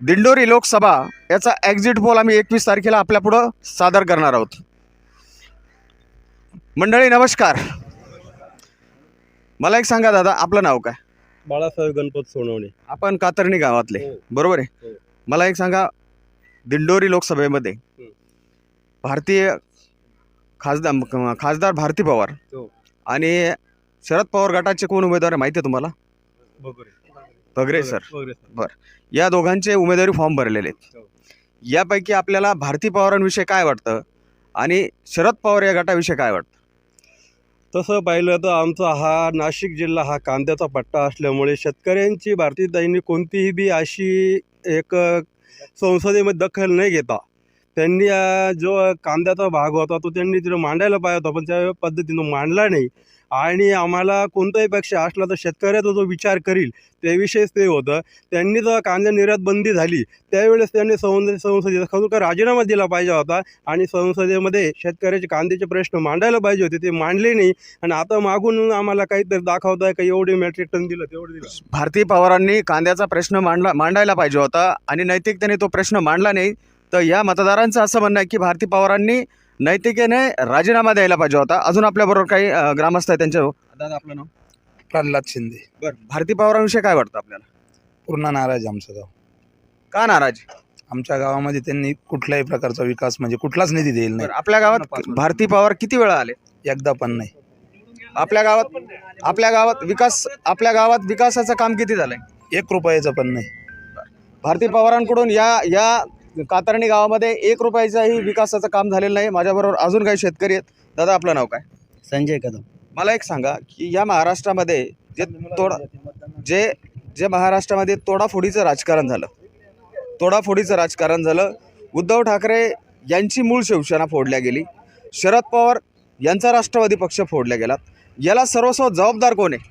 दिंडोरी लोकसभा याचा exit poll आम्ही एकवीस तारखेला आपल्या पुढं सादर करणार आहोत मंडळी नमस्कार मला एक सांगा दादा आपलं नाव काय बाळासाहेब गणपत सोनवणे आपण कातरणी गावातले हो. बरोबर आहे हो. मला एक सांगा दिंडोरी लोकसभेमध्ये हं. भारतीय खासदार खासदार भारती पवार हो. आणि शरद पवार गटाचे कोण उमेदवार आहे माहिती आहे तुम्हाला भगरे सर. सर. या दोघांचे उमेदवारी फॉर्म भरलेले आहेत. हो. यापैकी आपल्याला भारती पवारांविषयी काय वाटतं? आणि शरद पवार या गटाविषयी काय वाटतं? तसं पाहिलं तर आमचा हा नाशिक जिल्हा हा कांद्याचा पट्टा असल्यामुळे शेतकऱ्यांची भारतीताईंनी कोणतीही बी अशी एक संसदेमध्ये दखल नाही घेता त्यांनी जो कांद्याचा भाग होता तो त्यांनी तिथं मांडायला पाहिजे होता पण त्या पद्धतीनं मांडला नाही. आणि आम्हाला कोणताही पक्ष असला तर शेतकऱ्याचा जो विचार करील त्याविषयीच ते होतं. त्यांनी जर कांदा निर्यात बंदी झाली. त्यावेळेस त्यांनी संसद संसदेचा खरोखर राजीनामा दिला पाहिजे होता आणि संसदेमध्ये शेतकऱ्याचे कांद्याचे प्रश्न मांडायला पाहिजे होते ते मांडले नाही. आणि आता मागून आम्हाला काहीतरी दाखवत आहे का एवढे मेट्रिक टन दिलं तेवढं दिलं. भारती पवारांनी कांद्याचा प्रश्न मांडला मांडायला पाहिजे होता आणि नैतिकतेने तो प्रश्न मांडला नाही. तर या मतदारांचं असं म्हणणं आहे की भारती पवारांनी नैतिकेने राजीनामा द्यायला पाहिजे होता. अजून आपल्याबरोबर काही अं, ग्रामस्थ आहेत त्यांच्या दादा आपलं नाव? प्रल्हाद शिंदे. बरं. भारती पवारांविषयी काय वाटतं आपल्याला? पूर्ण नाराज आहे आमचं गाव. का नाराज? आमच्या गावामध्ये त्यांनी कुठल्याही प्रकारचा विकास म्हणजे कुठलाच निधी देईल बरं, नाही आपल्या गावात भारती पवार किती वेळा आले? एकदा पण नाही. आपल्या गावात आपल्या गावात विकास आपल्या गावात विकासाचं काम किती झालंय? एक रुपयाचं पण नाही. भारती पवारांकडून या या कातरणी गावामध्ये एक रुपयाचाही विकासाचं काम झालेलं नाही. माझ्याबरोबर अजून काही शेतकरी आहेत. दादा आपलं नाव काय? संजय कदम. मला एक सांगा की या महाराष्ट्रामध्ये जे तोडा जे जे महाराष्ट्रामध्ये तोडाफोडीचं राजकारण झालं. तोडाफोडीचं राजकारण झालं. उद्धव ठाकरे यांची मूळ शिवसेना फोडल्या गेली. शरद पवार यांचा राष्ट्रवादी पक्ष फोडल्या गेलात याला सर्वस्व जबाबदार कोण आहे?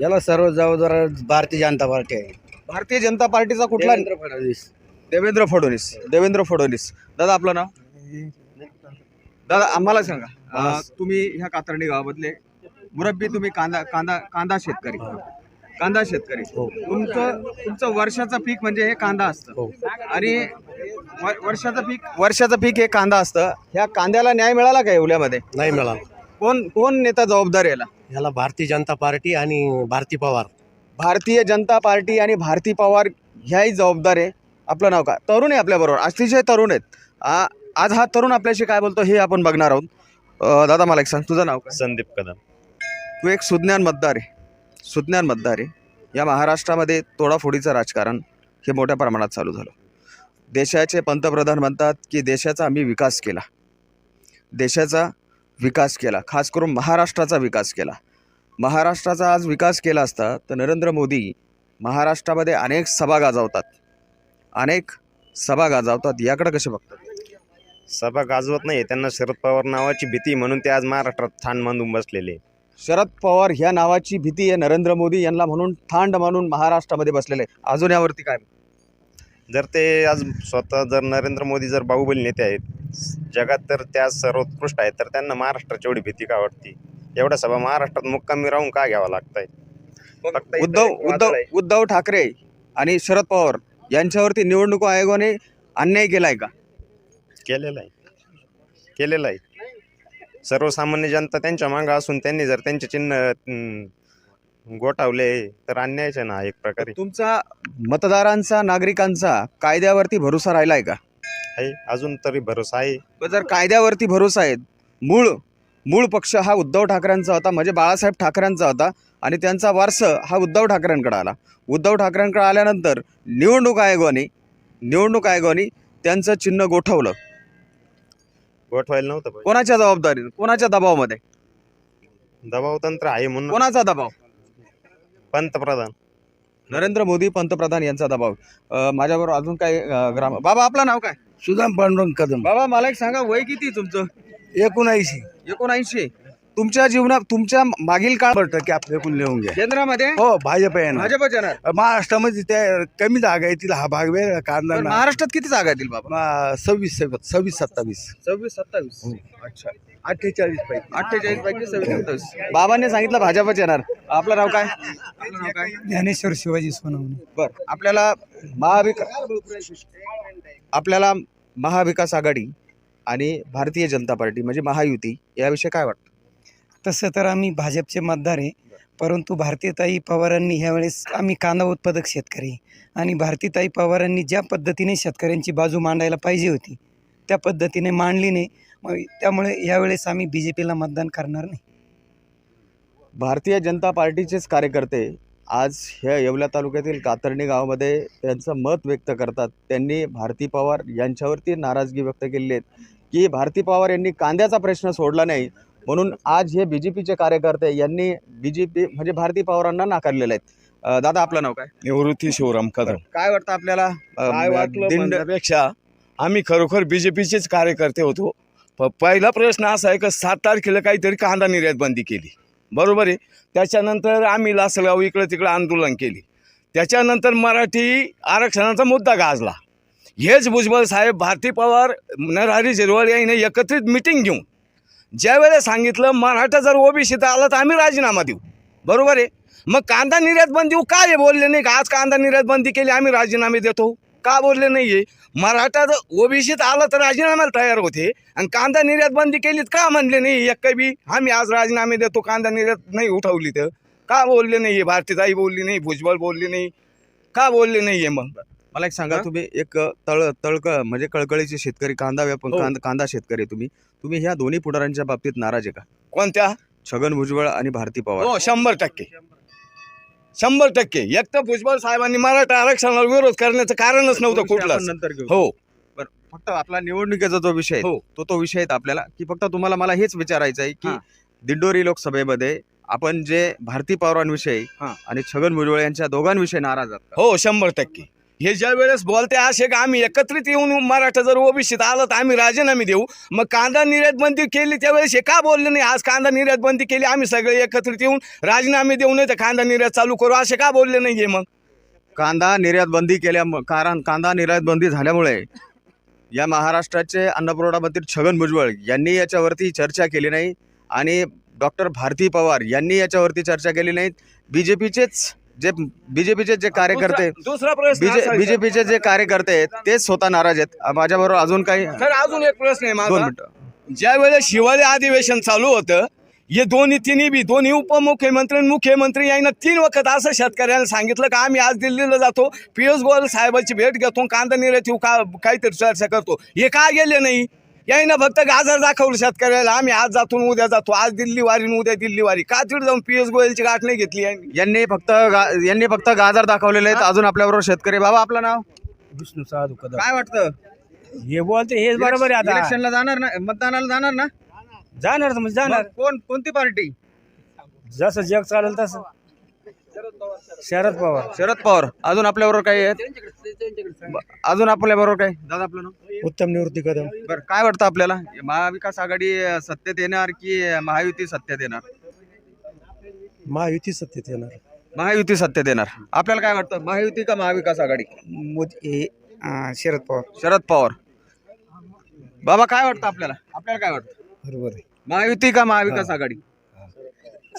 याला सर्व जबाबदार भारतीय जनता पार्टी आहे. भारतीय जनता पार्टीचा कुठला फडणवीस. देवेंद्र फडणवीस देवेंद्र फडणवीस. दादा आपलं नाव? दादा आम्हाला सांगा. अं, तुम्ही ह्या कातरणी गावामधले मुरब्बी तुम्ही कांदा कांदा कांदा शेतकरी. कांदा शेतकरी. तुमचं तुमचं वर्षाचं पीक म्हणजे हे कांदा असतं. आणि व- वर्षाचं पीक वर्षाचं पीक हे कांदा असतं. ह्या कांद्याला न्याय मिळाला का येवल्यामध्ये नाही मिळाला. कोण कोण नेता जबाबदार याला? याला भारतीय जनता पार्टी आणि भारती पवार. भारतीय जनता पार्टी आणि भारती पवार ह्याही जबाबदार आहे. आपलं नाव का तरुण आहे आपल्याबरोबर. अतिशय तरुण आहेत. आ- आज हा तरुण आपल्याशी काय बोलतो हे आपण बघणार आहोत. दादा मला एक सांग तुझं नाव काय? संदीप कदम. तू एक सुज्ञान मतदार आहे. सुज्ञान मतदार आहे. या महाराष्ट्रामध्ये तोडाफोडीचं राजकारण हे मोठ्या प्रमाणात चालू झालं. देशाचे पंतप्रधान म्हणतात की देशाचा आम्ही विकास केला. देशाचा विकास केला. खास करून महाराष्ट्राचा विकास केला. महाराष्ट्राचा आज विकास केला असता तर नरेंद्र मोदी महाराष्ट्रामध्ये अनेक सभा गाजवतात. अनेक सभा गाजवतात याकडे कसे बघतात? सभा गाजवत नाही त्यांना शरद पवार नावाची भीती म्हणून ते आज महाराष्ट्रात ठाण बांधून बसलेले शरद पवार ह्या नावाची भीती आहे नरेंद्र मोदी यांना म्हणून थांड मानून महाराष्ट्रामध्ये बसलेले आहे. अजून यावरती काय जर ते आज स्वतः जर नरेंद्र मोदी जर बाहुबली नेते आहेत जगात तर त्या सर्वोत्कृष्ट आहेत तर त्यांना महाराष्ट्राची एवढी भीती का वाटते? एवढ्या सभा महाराष्ट्रात मुक्कामी राहून का घ्यावा लागताय? फक्त इथं उद्धव एक वादळ उद्धव आहे. उद्धव ठाकरे आणि शरद पवार यांच्यावरती निवडणूक आयोगाने अन्याय केलाय का? केलेलं आहे. केलेलं आहे. सर्वसामान्य जनता त्यांच्या मागं असून त्यांनी जर त्यांचे चिन्ह गोठावले तर अन्यायच आहे ना एक प्रकारे. तुमचा मतदारांचा नागरिकांचा कायद्यावरती भरोसा राहिलाय का? आहे अजून तरी भरोसा आहे. जर कायद्यावरती भरोसा आहे मूळ मूळ पक्ष हा उद्धव ठाकरेंचा होता म्हणजे बाळासाहेब ठाकरेंचा होता आणि त्यांचा वारस हा उद्धव ठाकरेंकडे आला. उद्धव ठाकरेंकडे आल्यानंतर निवडणूक आयोगाने निवडणूक आयोगाने त्यांचं चिन्ह गोठवलं. गोठवायला नव्हतं. कोणाच्या जबाबदारी कोणाच्या दबावामध्ये? दबाव तंत्र आहे म्हणून. कोणाचा दबाव? पंतप्रधान. नरेंद्र मोदी पंतप्रधान यांचा दबाव. अं, माझ्याबरोबर अजून काय अं, ग्राम बाबा आपलं नाव काय? सुदाम पांडुरंग कदम. बाबा मला एक सांगा वय किती तुमचं? एकोणऐंशी. एकोणऐंशी. तुमच्या जीवनात तुमच्या मागील काळ शंभर टक्के आपल्या एकूण लिहून घ्या केंद्रामध्ये? हो भाजप आहे ना भाजपच येणार. महाराष्ट्रामध्ये त्या कमी जागा आहे तिला हा भाग पण ना. महाराष्ट्रात किती जागा येतील बाबा? मा- सव्वीस सव्वीस सव्वीस सत्तावीस. सव्वीस सत्तावीस. अच्छा. अठ्ठेचाळीस पैकी. अठ्ठेचाळीस पैकी सव्वीस सत्तावीस. बाबांनी सांगितलं भाजपच येणार. आपलं नाव काय? आपलं नाव काय? ज्ञानेश्वर शिवाजी सोनवणे. बर. आपल्याला महाविकास आपल्याला महाविकास आघाडी आणि भारतीय जनता पार्टी म्हणजे महायुती याविषयी काय वाटतं? तसं तर आम्ही भाजपचे मतदार आहे परंतु भारतीयताई पवारांनी ह्यावेळेस आम्ही कांदा उत्पादक शेतकरी आणि भारतीताई पवारांनी ज्या पद्धतीने शेतकऱ्यांची बाजू मांडायला पाहिजे होती त्या पद्धतीने मांडली नाही. मग त्यामुळे यावेळेस आम्ही बी जे पीला मतदान करणार नाही. भारतीय जनता पार्टीचेच कार्यकर्ते आज ह्या येवला तालुक्यातील कातर्णी गावामध्ये त्यांचं मत व्यक्त करतात. त्यांनी भारती पवार यांच्यावरती नाराजगी व्यक्त केलेली आहे. की भारती पवार यांनी कांद्याचा प्रश्न सोडला नाही. म्हणून आज हे बी जे पीचे कार्यकर्ते यांनी बी जे पी म्हणजे भारती पवारांना नाकारलेले आहेत. दादा आपलं नाव काय? निवृत्ती शिवराम कदम. काय वाटतं आपल्याला? काय वाटलं आम्ही खरोखर बीजेपीचेच कार्यकर्ते होतो. प पहिला प्रश्न असा आहे की सात तारखेला काहीतरी कांदा निर्यात बंदी केली. बरोबर आहे? त्याच्यानंतर आम्ही लासलगाव इकडं तिकडं आंदोलन केली. त्याच्यानंतर मराठी आरक्षणाचा मुद्दा गाजला. हेच भुजबळ साहेब भारती पवार नरहरी झिरवळ यांनी एकत्रित मिटिंग घेऊन ज्यावेळेस सांगितलं मराठा जर ओबीसीत आला तर आम्ही राजीनामा देऊ. बरोबर आहे? मग कांदा निर्यात बंदी काय बोलले नाही? का आज कांदा निर्यात बंदी केली आम्ही राजीनामे देतो. का बोलले नाही आहे मराठा जर ओबीसीत आलं तर राजीनाम्याला तयार होते. आणि कांदा निर्यात बंदी केलीत का म्हणले नाही? एक बी आम्ही आज राजीनामे देतो कांदा निर्यात नाही उठवली तर. का बोलले नाही आहे भारतीताई बोलली नाही भुजबळ बोलली नाही. का बोलले नाही आहे मग? मला एक सांगा हा? तुम्ही एक तळ तळक म्हणजे कळकळीचे शेतकरी कांदा व्याप हो. कांदा कांदा शेतकरी तुम्ही तुम्ही ह्या दोन्ही पुढाऱ्यांच्या बाबतीत नाराज आहे का कोणत्या छगन भुजबळ आणि भारती पवार हो शंभर टक्के शंभर टक्के एक तर भुजबळ साहेबांनी मराठा आरक्षणाला विरोध करण्याचं कारणच नव्हतं आपण कुठलंच नंतर घेऊ हो बरं फक्त आपला निवडणुकीचा जो विषय आहे हो. तो तो विषय आहे आपल्याला की फक्त तुम्हाला मला हेच विचारायचं आहे की हां. दिंडोरी लोकसभेमध्ये आपण जे भारती पवारांविषयी हां. आणि छगन भुजबळ यांच्या दोघांविषयी नाराज आहात का? हो शंभर टक्के हे ज्या वेळेस बोलते असे का आम्ही एकत्रित येऊन मराठा जर ओबीसीत आलं तर आम्ही राजीनामे देऊ. मग कांदा निर्यात बंदी केली त्यावेळेस हे का बोलले नाही? आज कांदा निर्यात बंदी केली आम्ही सगळे एकत्रित येऊन राजीनामे देऊ नये तर कांदा निर्यात चालू करू. असे का बोलले नाहीये मग? कांदा निर्यात बंदी केल्या कारण कांदा निर्यात बंदी झाल्यामुळे या महाराष्ट्राचे अन्नपुरवठा मंत्री छगन भुजबळ यांनी याच्यावरती चर्चा केली नाही आणि डॉक्टर भारती पवार यांनी याच्यावरती चर्चा केली नाही. पीचेच जे बीजेपीचे जे कार्यकर्ते दुसरा- प्रश्न असा आहे, बीजेपीचे जे कार्यकर्ते आहेत तेच स्वतः नाराज आहेत. माझ्याबरोबर अजून काही तर अजून एक प्रश्न आहे दोन माझा मिनिटं. ज्या वेळेस हिवाळी अधिवेशन चालू होतं हे दोन्ही तिन्ही बी दोन्ही उपमुख्यमंत्री आणि मुख्यमंत्री यांना तीन वखत असं शेतकऱ्यांना सांगितलं का आम्ही आज दिल्लीला जातो पियुष गोयल साहेबांची भेट घेतो कांदा निर्यात येऊ का काहीतरी चर्चा करतो. हे का गेले नाही? यायनं फक्त गाजर दाखवलं शेतकऱ्याला. आम्ही आज जातो आणि उद्या जातो. आज दिल्ली वारी उद्या दिल्ली वारी. का तिथे जाऊन पियुष गोयलची गाठ नाही घेतली यांनी? यांनी फक्त गा- यांनी फक्त गाजर दाखवलेले आहेत. अजून आपल्याबरोबर शेतकरी. बाबा आपलं नाव? विष्णू साधू कदम. काय वाटतं? हे बोलते हेच बरोबर आहे आता. इलेक्शनला जाणार ना? मतदानाला जाणार ना? जाणार तर म्हणजे जाणार. मग कोण कोणती पार्टी? जसं जग चालेल तसं. शरद पवार. शरद पवार. अजून आपल्याबरोबर काही आहेत? ब- अजून आपल्याबरोबर काय दादा आपलं नाव? उत्तम निवृत्ती कदम. बरं काय वाटतं आपल्याला? महाविकास आघाडी अं, सत्तेत येणार की अं, महायुती सत्तेत येणार? महायुती सत्तेत येणार. महायुती सत्तेत येणार. आपल्याला काय वाटतं? महायुती का महाविकास आघाडी? मोदी शरद पवार. शरद पवार. बाबा काय वाटतं आपल्याला? आपल्याला काय वाटतं? बरोबर आहे. महायुती का महाविकास आघाडी?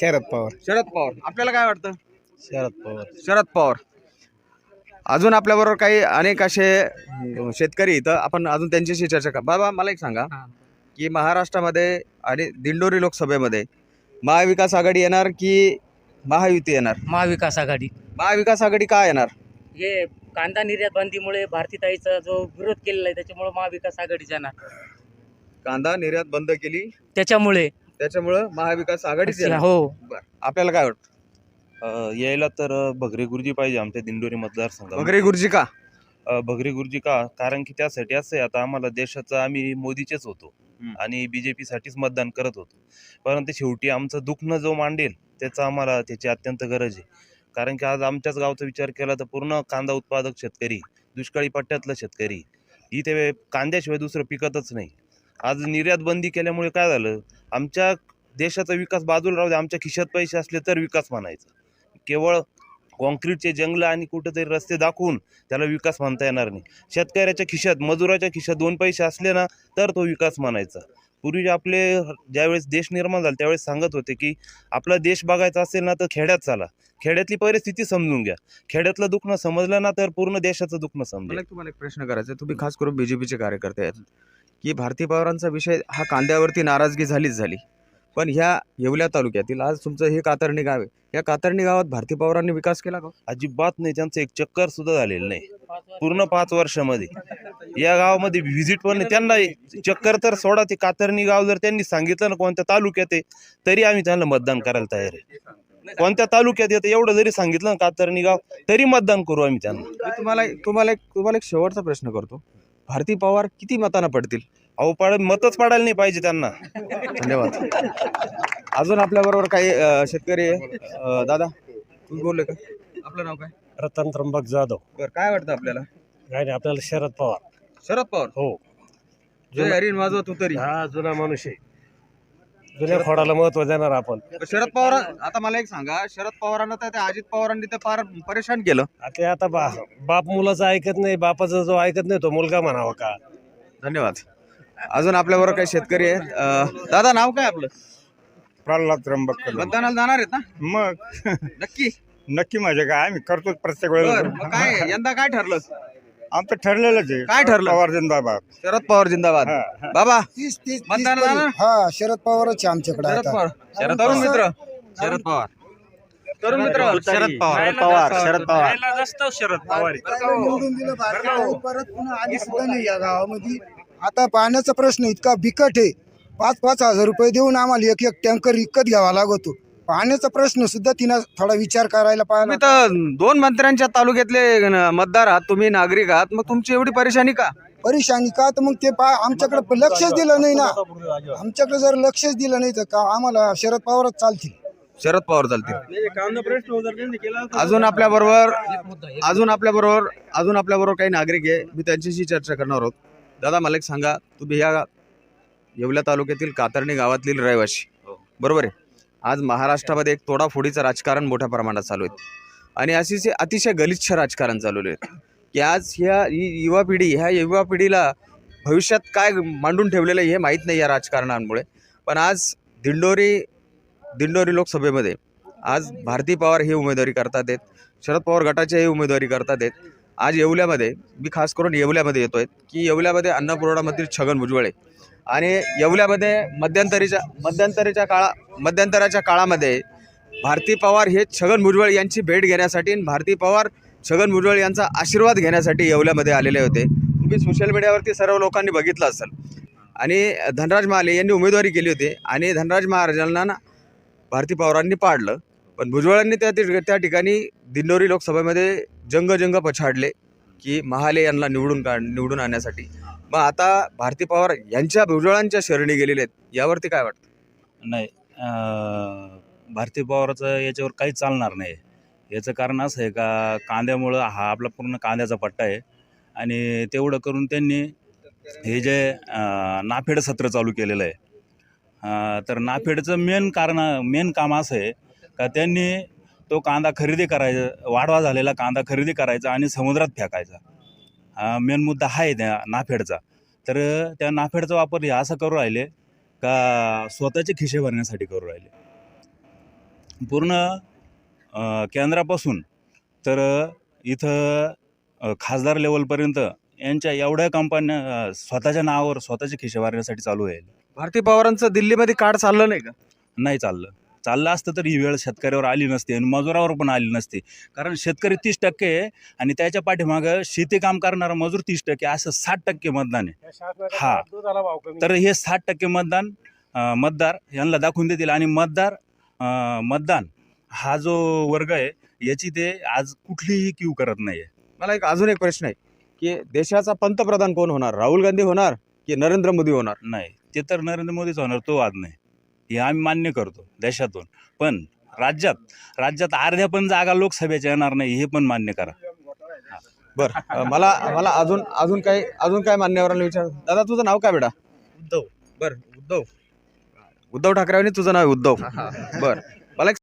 शरद पवार. शरद पवार. आपल्याला काय वाटतं? शरद पवार. शरद पवार. अजून आपल्याबरोबर काही अनेक असे शेतकरी इथं आपण अजून त्यांच्याशी चर्चा का बाबा मला एक सांगा की महाराष्ट्रामध्ये आणि दिंडोरी लोकसभेमध्ये महाविकास आघाडी येणार की महायुती येणार? महाविकास आघाडी. महाविकास आघाडी का येणार? हे कांदा निर्यात बंदीमुळे भारतीताईचा जो विरोध केलेला आहे त्याच्यामुळे महाविकास आघाडी जाणार. कांदा निर्यात बंद केली. त्याच्यामुळे. त्याच्यामुळं महाविकास आघाडीच येणार. हो. बरं आपल्याला काय वाटतं? अ, यायला तर अ, भगरे गुरुजी पाहिजे आमच्या दिंडोरी मतदारसंघात भगरे गुरुजी का? अ, भगरे गुरुजी का? कारण की त्यासाठी असं आहे आता आम्हाला देशाचा आम्ही मोदीचेच होतो. हम्म. आणि बीजेपी साठीच मतदान करत होतो. परंतु शेवटी आमचं दुखणं जो मांडेल त्याचा आम्हाला त्याची अत्यंत गरज आहे. कारण की आज आमच्याच गावचा विचार केला तर पूर्ण कांदा उत्पादक शेतकरी दुष्काळी पट्ट्यातला शेतकरी इथे कांद्याशिवाय दुसरं पिकतच नाही. आज निर्यात बंदी केल्यामुळे काय झालं? आमच्या देशाचा विकास बाजूला राहू दे आमच्या खिशात पैसे असले तर विकास म्हणायचं. केवळ कॉन्क्रीटचे जंगलं आणि कुठंतरी रस्ते दाखवून त्याला विकास म्हणता येणार नाही. शेतकऱ्याच्या खिशात मजुराच्या खिशात दोन पैसे असले ना तर तो विकास म्हणायचा. पूर्वी आपले ज्यावेळेस देश निर्माण झाला त्यावेळेस सांगत होते की आपला देश बघायचा असेल ना तर खेड्यात चाला. खेड्यातली परिस्थिती समजून घ्या. खेड्यातलं दुखणं समजलं ना तर पूर्ण देशाचं दुखणं समजलं. तुम्हाला एक प्रश्न करायचा आहे. तुम्ही खास करून बी जे पीचे कार्यकर्ते आहेत. की भारती पवारांचा विषय हा कांद्यावरती नाराजगी झालीच झाली. पण ह्या येवल्या तालुक्यातील आज तुमचं हे कातरणी गाव आहे. या कातरणी गावात भारती पवारांनी विकास केला का? अजिबात नाही त्यांचं एक चक्कर सुद्धा झालेलं नाही. पूर्ण पाच वर्षामध्ये. या गावामध्ये व्हिजिट पण नाही. त्यांना चक्कर तर सोडा ते कातरणी गाव जर त्यांनी सांगितलं ना कोणत्या तालुक्यात आहे तरी आम्ही त्यांना मतदान करायला तयार आहे. कोणत्या तालुक्यात येतं एवढं जरी सांगितलं ना कातरणी गाव तरी मतदान करू आम्ही त्यांना. मी तुम्हाला तुम्हाला एक तुम्हाला एक शेवटचा प्रश्न करतो. भारती पवार किती मतांना पडतील? अहो पाड मतच पाडायला नाही पाहिजे त्यांना. धन्यवाद. अजून आपल्याबरोबर काही अ, शेतकरी आहे? अ, दादा तुम्ही बोलले का? आपलं नाव काय? रतन त्र्यंबक जाधव. बरं काय वाटतं आपल्याला? काय नाही आपल्याला शरद पवार. शरद पवार? हो. जय हरीण वाजवा तू तरी. हा जुना माणूस आहे. जुन्या खोडाला महत्त्व देणार आपण. शरद पवार आता मला एक सांगा शरद पवारांना तर त्या अजित पवारांनी ते फार परेशान केलं. ते आता बा बाप मुलाचं ऐकत नाही बापाचा जो ऐकत नाही तो मुलगा म्हणावा का? धन्यवाद. अजून आपल्याबरोबर काही शेतकरी आहेत. अ, दादा नाव काय आपलं? प्रल्हाद त्र्यंबक मतदानाला जाणार आहेत ना? मग. नक्की? नक्की माझे काय आम्ही करतोच प्रत्येक बर वेळेला मग काय यंदा काय ठरलं? आमचं ठरलेलंच आहे. काय ठरलं? पवार जिंदाबाद. शरद पवार जिंदाबाद. हा, हा. बाबा तीस तीस मतदानाला जाणार? हा शरद पवारच आहे आमच्याकडे शरद पवार. शरद तरुण मित्र. शरद पवार. तरुण मित्र. शरद पवार. पवार शरद पवार. शरद पवार. निवडून दिलं भारताला परत पुन्हा आली सुद्धा नाही या गावामध्ये. आता पाण्याचा प्रश्न इतका बिकट आहे. पाच पाच हजार रुपये देऊन आम्हाला एक एक टँकर विकत घ्यावा लागतो. पाण्याचा प्रश्न सुद्धा तिनं थोडा विचार करायला तुम्ही पाहिजे तर दोन मंत्र्यांच्या तालुक्यातले न- मतदार आहात तुम्ही नागरिक आहात मग तुमची एवढी परेशानी का? परेशानी का? तर मग ते पा आमच्याकडे लक्षच दिलं नाही ना. आमच्याकडे जर लक्षच दिलं नाही तर का आम्हाला शरद पवारच चालतील? शरद पवार चालतील. अजून आपल्या बरोबर अजून आपल्या बरोबर अजून आपल्या बरोबर काही नागरिक आहे मी त्यांच्याशी चर्चा करणार आहोत. दादा मला एक सांगा तुम्ही या येवल्या तालुक्यातील कातरणी गावातील रहिवाशी बरोबर आहे? आज महाराष्ट्रामध्ये एक तोडाफोडीचं राजकारण मोठ्या प्रमाणात चालू आहे. आणि असे अतिशय गलिच्छ राजकारण चालू आहे. की आज ह्या युवा पिढी ह्या युवा पिढीला भविष्यात काय मांडून ठेवलेलं आहे हे माहीत नाही या राजकारणांमुळे. पण आज दिंडोरी दिंडोरी लोकसभेमध्ये आज भारती पवार हे उमेदवारी करतात आहेत. शरद पवार गटाचे हे उमेदवारी करतात आहेत. आज येवल्यामध्ये मी खास करून येवल्यामध्ये येतो आहे की येवल्यामध्ये अन्नपूर्णामधील छगन भुजबळे आहे. आणि येवल्यामध्ये मध्यंतरीच्या मध्यंतरीच्या काळा मध्यंतराच्या काळामध्ये भारती पवार हे छगन भुजबळ यांची भेट घेण्यासाठी भारती पवार छगन भुजबळ यांचा आशीर्वाद घेण्यासाठी येवल्यामध्ये आलेले होते. तुम्ही सोशल मीडियावरती सर्व लोकांनी बघितलं असेल. आणि धनराज महाले यांनी उमेदवारी केली होती आणि धनराज महाराजांना भारती पवारांनी पाडलं. पण भुजबळांनी त्या त्या ठिकाणी दिंडोरी लोकसभेमध्ये जंगजंग पछाडले की महाले यांना निवडून का निवडून आणण्यासाठी. मग आता भारती पवार यांच्या भुजबळांच्या शरणी गेलेले आहेत यावरती काय वाटतं? नाही भारती पवारचं याच्यावर काही चालणार नाही. याचं कारण असं आहे का कांद्यामुळं हा आपला पूर्ण कांद्याचा पट्टा आहे. आणि तेवढं करून त्यांनी हे जे नाफेड सत्र चालू केलेलं आहे. तर नाफेडचं मेन कारण मेन काम असं आहे का त्यांनी तो कांदा खरेदी करायचा वाढवा झालेला कांदा खरेदी करायचा आणि समुद्रात फेकायचा. मेन मुद्दा आहे त्या नाफेडचा. तर त्या नाफेडचा वापर हे असं करू राहिले का स्वतःचे खिशे भरण्यासाठी करू राहिले. पूर्ण केंद्रापासून तर इथं खासदार लेवलपर्यंत यांच्या एवढ्या कंपन्या स्वतःच्या नावावर स्वतःचे खिशे भरण्यासाठी चालू आहे. भारती पवारांचं दिल्लीमध्ये कार्ड चाललं नाही का? नाही चाललं. चाललं असतं तर ही वेळ शेतकऱ्यावर आली नसते आणि मजुरावर पण आली नसते. कारण शेतकरी तीस टक्के आहे आणि त्याच्या पाठीमागं शेती काम करणारा मजूर तीस टक्के असं साठ टक्के मतदान आहे. हा. तर हे साठ टक्के मतदान मतदार यांना दाखवून देतील आणि मतदार मतदान हा जो वर्ग आहे याची ते आज कुठलीही क्यू करत नाही आहे मला एक अजून एक प्रश्न आहे की देशाचा पंतप्रधान कोण होणार? राहुल गांधी होणार की नरेंद्र मोदी होणार? नाही ते तर नरेंद्र मोदीच होणार तो वाद नाही. हे आम्ही मान्य करतो देशातून. पण राज्यात राज्यात अर्ध्या पण जागा लोकसभेच्या येणार नाही हे पण मान्य करा. बर. मला मला अजून अजून काय अजून काय मान्यवरांना विचार दादा तुझं नाव काय बेटा? उद्धव. बर उद्धव. उद्धव ठाकरे आणि तुझं नाव आहे उद्धव. बर.